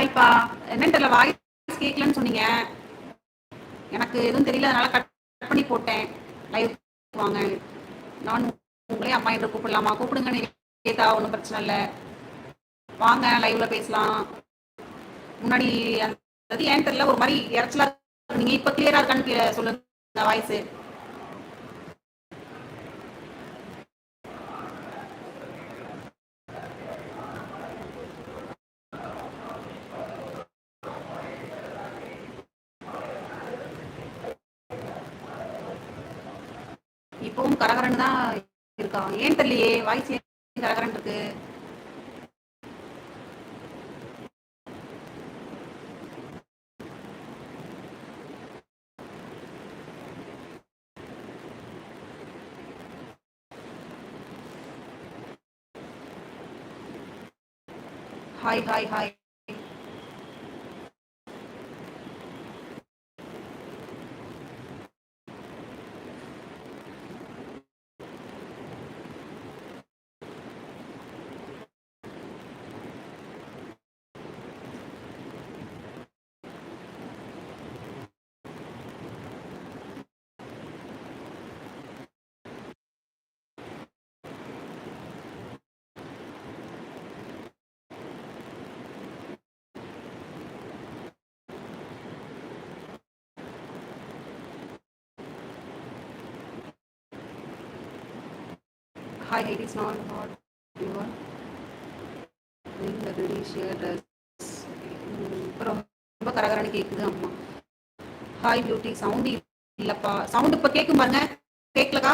ஹாய்ப்பா என்னன்னு தெரியல வாய்ஸ் கேட்கலன்னு சொன்னீங்க. எனக்கு எதுவும் தெரியல அதனால கட் பண்ணி போட்டேன். லைவ் வாங்க. நான் உங்களே அம்மா என்று கூப்பிடலாமா? கூப்பிடுங்கன்னு கேட்டா ஒன்றும் பிரச்சனை இல்லை. வாங்க லைவ்ல பேசலாம். முன்னாடி அந்த ஏன் தெரியல ஒரு மாதிரி இறைச்சலா நீங்க இப்ப கிளியரா இருக்கான்னு சொல்லுங்க வாய்ஸ் இப்பவும் கரகரன்னு தான் இருக்கான். ஏன் தெரியலையே? வாய்ஸ் ஏன் கரகரன் இருக்கு. Hi hi hi Hi, it is not hot. You are doing the ரொம்ப கரகரன்னு கேட்குது அம்மா. ஹாய் பியூட்டி சவுண்டு இல்லைப்பா. சவுண்ட் இப்போ கேட்கும் பாருங்க. கேட்கலக்கா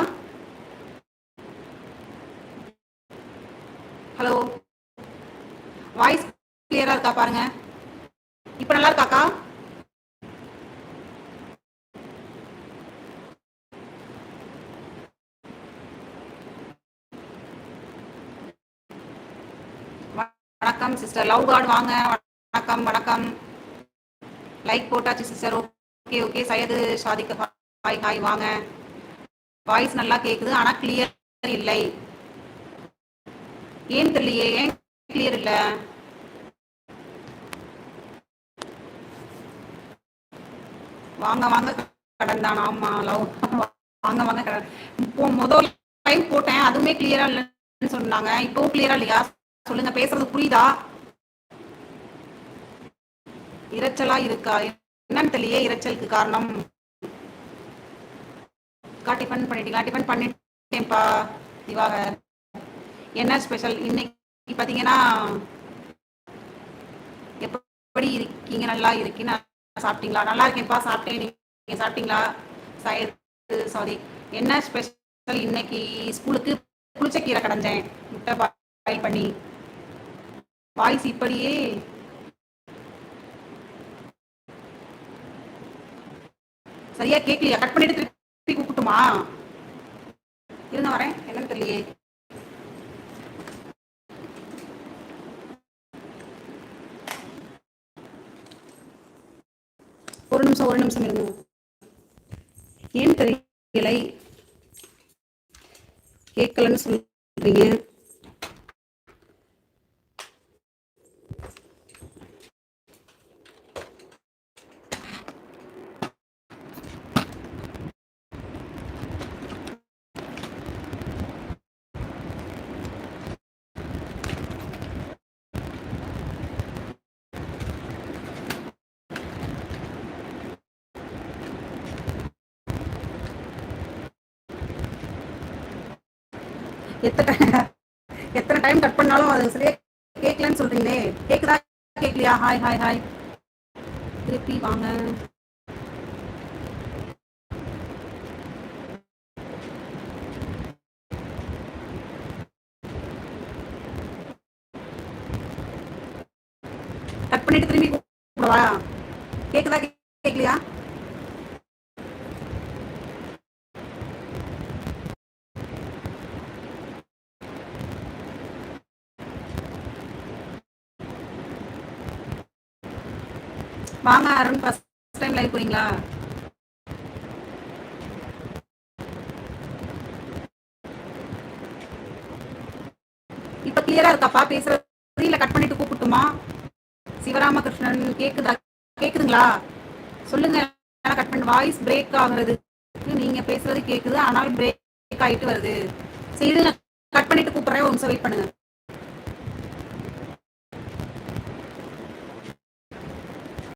ஹலோ வாய்ஸ் கிளியரா இருக்கா பாருங்க. இப்போ நல்லா இருக்காக்கா? வணக்கம் சிஸ்டர் லவ் கார்டு வாங்க. வணக்கம் வணக்கம். லைக் போட்டாச்சு sister okay okay Syed Shadiq hi hi வாங்க. வாய்ஸ் நல்லா கேக்குது ஆனா கிளியர் இல்லை. ஏன் தெரியலையே? ஏன் கிளியர் இல்ல? வாங்க வாங்க. கடன் தான். ஆமா லவ் வாங்க வாங்க. கடன். இப்போ முதல் டைம் போட்டேன். அதுவுமே கிளியரா இல்லைன்னு சொன்னாங்க. இப்போ கிளியரா இல்லையா? சொல்லுங்க பேசுறது புரியுதா? இரைச்சலா இருக்கா? என்னன்னு தெரியலையே இரைச்சலுக்கு காரணம். டிஃபன் பண்ணிட்டீங்களா டிஃபன் பண்ணிட்டேன்ப்பா திவாகர். என்ன ஸ்பெஷல் இன்னைக்கு பாத்தீங்கன்னா எப்படி இருக்கீங்க? நல்லா இருக்கீங்க சாப்பிட்டீங்களா? நல்லா இருக்கேன்ப்பா சாப்பிட்டேன். நீங்க சாப்பிட்டீங்களா? சாரி என்ன ஸ்பெஷல் இன்னைக்கு ஸ்கூலுக்கு புளிச்சக்கீரை கடைஞ்சேன். முட்டை பாயில் பண்ணி. வாய்ஸ் இப்படியே. சரியா கேட்கலையா கட் பண்ணிட்டு திருப்பி கூப்பிட்டுமா? இருங்க வரேன். என்னன்னு தெரியலையே. ஒரு நிமிஷம் ஒரு நிமிஷம் இருங்க. ஏன் தெரியலை? கேட்கலன்னு சொல்றீங்க. எத்தனை எத்தனை டைம் கட் பண்ணாலும் அது சரியா கேட்கலன்னு சொல்றீங்களே. கேக்குதா? கேட்கலையா ஹாய் ஹாய் ஹாய் திருப்பி வாங்க. கட் பண்ணிட்டு திரும்பி கூப்பிடவா? கேக்குதா? கேட்கலையா வாங்க அருண் ஃபர்ஸ்ட் டைம் லைவ் போறீங்களா? இப்ப கிளியரா இருக்காப்பா பேசுறது இல்ல கட் பண்ணிட்டு கூப்பிட்டுமா? சிவராமகிருஷ்ணன் கேக்குதா? கேக்குதுங்களா? சொல்லுங்க. கட் பண்ண. வாய்ஸ் பிரேக் ஆகுறது நீங்க பேசுறது கேக்குது. ஆனால் பிரேக் ஆயிட்டு வருது. சரி கட் பண்ணிட்டு கூப்பிடுறேன். ஒரு நிமிஷம் வெயிட் பண்ணுங்க.